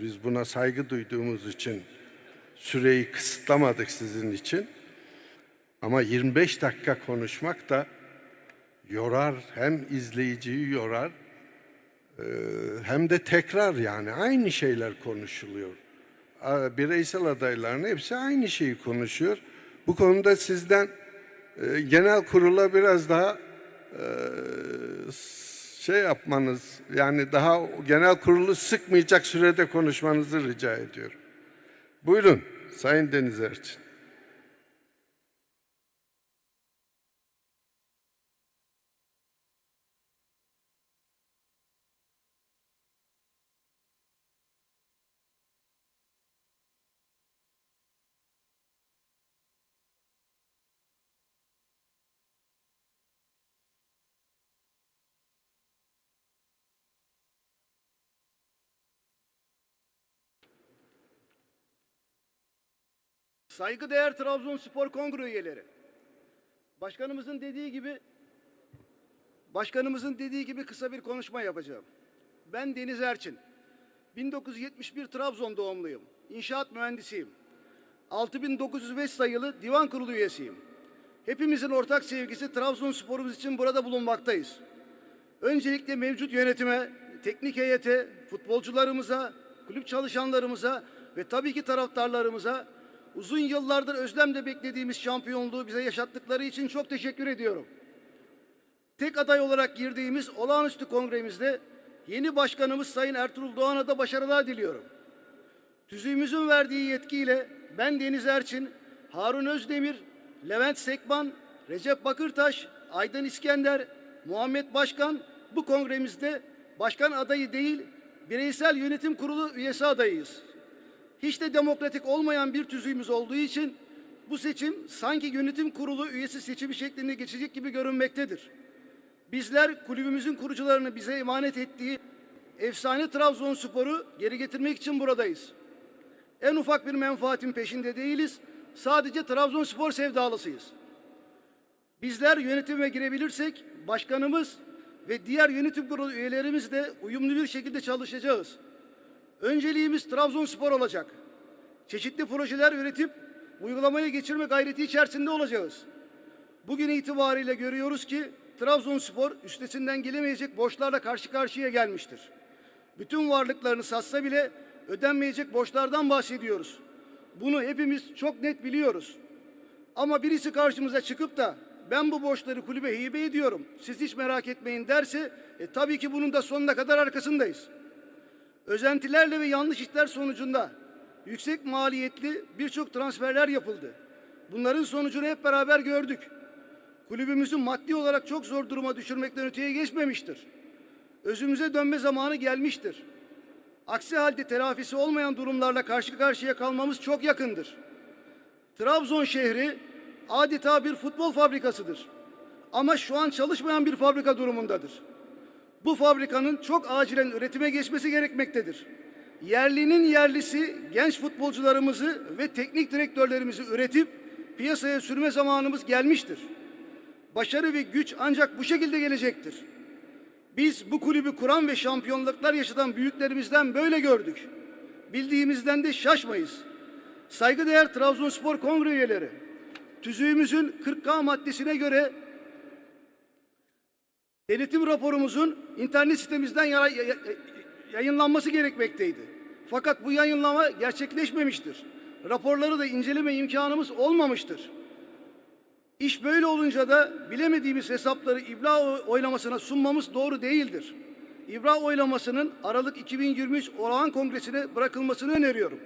Biz buna saygı duyduğumuz için süreyi kısıtlamadık sizin için. Ama 25 dakika konuşmak da yorar, hem izleyiciyi yorar, eee, hem de tekrar yani aynı şeyler konuşuluyor. Bireysel adayların hepsi aynı şeyi konuşuyor. Bu konuda sizden eee, genel kurula biraz daha şey yapmanız yani daha genel kurulu sıkmayacak sürede konuşmanızı rica ediyorum. Buyurun Sayın Deniz Erçin. Saygıdeğer Trabzonspor Kongre üyeleri. Başkanımızın dediği gibi Başkanımızın dediği gibi kısa bir konuşma yapacağım. Ben Deniz Erçin. 1971 Trabzon doğumluyum. İnşaat mühendisiyim. 6905 sayılı divan kurulu üyesiyim. Hepimizin ortak sevgisi Trabzonsporumuz için burada bulunmaktayız. Öncelikle mevcut yönetime, teknik heyete, futbolcularımıza, kulüp çalışanlarımıza ve tabii ki taraftarlarımıza uzun yıllardır özlemle beklediğimiz şampiyonluğu bize yaşattıkları için çok teşekkür ediyorum. Tek aday olarak girdiğimiz olağanüstü kongremizde yeni başkanımız Sayın Ertuğrul Doğan'a da başarılar diliyorum. Tüzüğümüzün verdiği yetkiyle ben Deniz Erçin, Harun Özdemir, Levent Sekban, Recep Bakırtaş, Aydın İskender, Muhammed Başkan bu kongremizde başkan adayı değil, bireysel yönetim kurulu üyesi adayıyız. Hiç de demokratik olmayan bir tüzüğümüz olduğu için bu seçim sanki yönetim kurulu üyesi seçimi şeklinde geçecek gibi görünmektedir. Bizler kulübümüzün kurucularını bize emanet ettiği efsane Trabzonspor'u geri getirmek için buradayız. En ufak bir menfaatin peşinde değiliz. Sadece Trabzonspor sevdalısıyız. Bizler yönetime girebilirsek başkanımız ve diğer yönetim kurulu üyelerimiz de uyumlu bir şekilde çalışacağız. Önceliğimiz Trabzonspor olacak. Çeşitli projeler üretip uygulamaya geçirme gayreti içerisinde olacağız. Bugün itibariyle görüyoruz ki Trabzonspor üstesinden gelemeyecek borçlarla karşı karşıya gelmiştir. Bütün varlıklarını satsa bile ödenmeyecek borçlardan bahsediyoruz. Bunu hepimiz çok net biliyoruz. Ama birisi karşımıza çıkıp da ben bu borçları kulübe hibe ediyorum. Siz hiç merak etmeyin derse e, tabii ki bunun da sonuna kadar arkasındayız. Özentilerle ve yanlış işler sonucunda yüksek maliyetli birçok transferler yapıldı. Bunların sonucunu hep beraber gördük. Kulübümüzü maddi olarak çok zor duruma düşürmekten öteye geçmemiştir. Özümüze dönme zamanı gelmiştir. Aksi halde telafisi olmayan durumlarla karşı karşıya kalmamız çok yakındır. Trabzon şehri adeta bir futbol fabrikasıdır. Ama şu an çalışmayan bir fabrika durumundadır. Bu fabrikanın çok acilen üretime geçmesi gerekmektedir. Yerlinin yerlisi genç futbolcularımızı ve teknik direktörlerimizi üretip piyasaya sürme zamanımız gelmiştir. Başarı ve güç ancak bu şekilde gelecektir. Biz bu kulübü kuran ve şampiyonluklar yaşatan büyüklerimizden böyle gördük. Bildiğimizden de şaşmayız. Saygıdeğer Trabzonspor Kongre üyeleri, tüzüğümüzün 40K maddesine göre denetim raporumuzun internet sitemizden yayınlanması gerekmekteydi. Fakat bu yayınlama gerçekleşmemiştir. Raporları da inceleme imkanımız olmamıştır. İş böyle olunca da bilemediğimiz hesapları ibra oylamasına sunmamız doğru değildir. İbra oylamasının Aralık 2023 olağan kongresine bırakılmasını öneriyorum.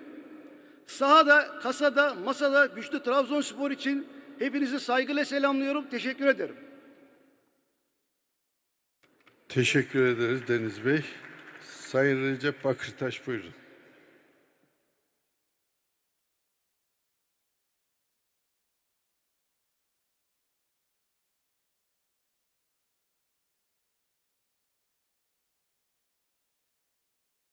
Sahada, kasada, masada güçlü Trabzonspor için hepinizi saygıyla selamlıyorum. Teşekkür ederim. Teşekkür ederiz Deniz Bey. Sayın Recep Bakırtaş buyurun.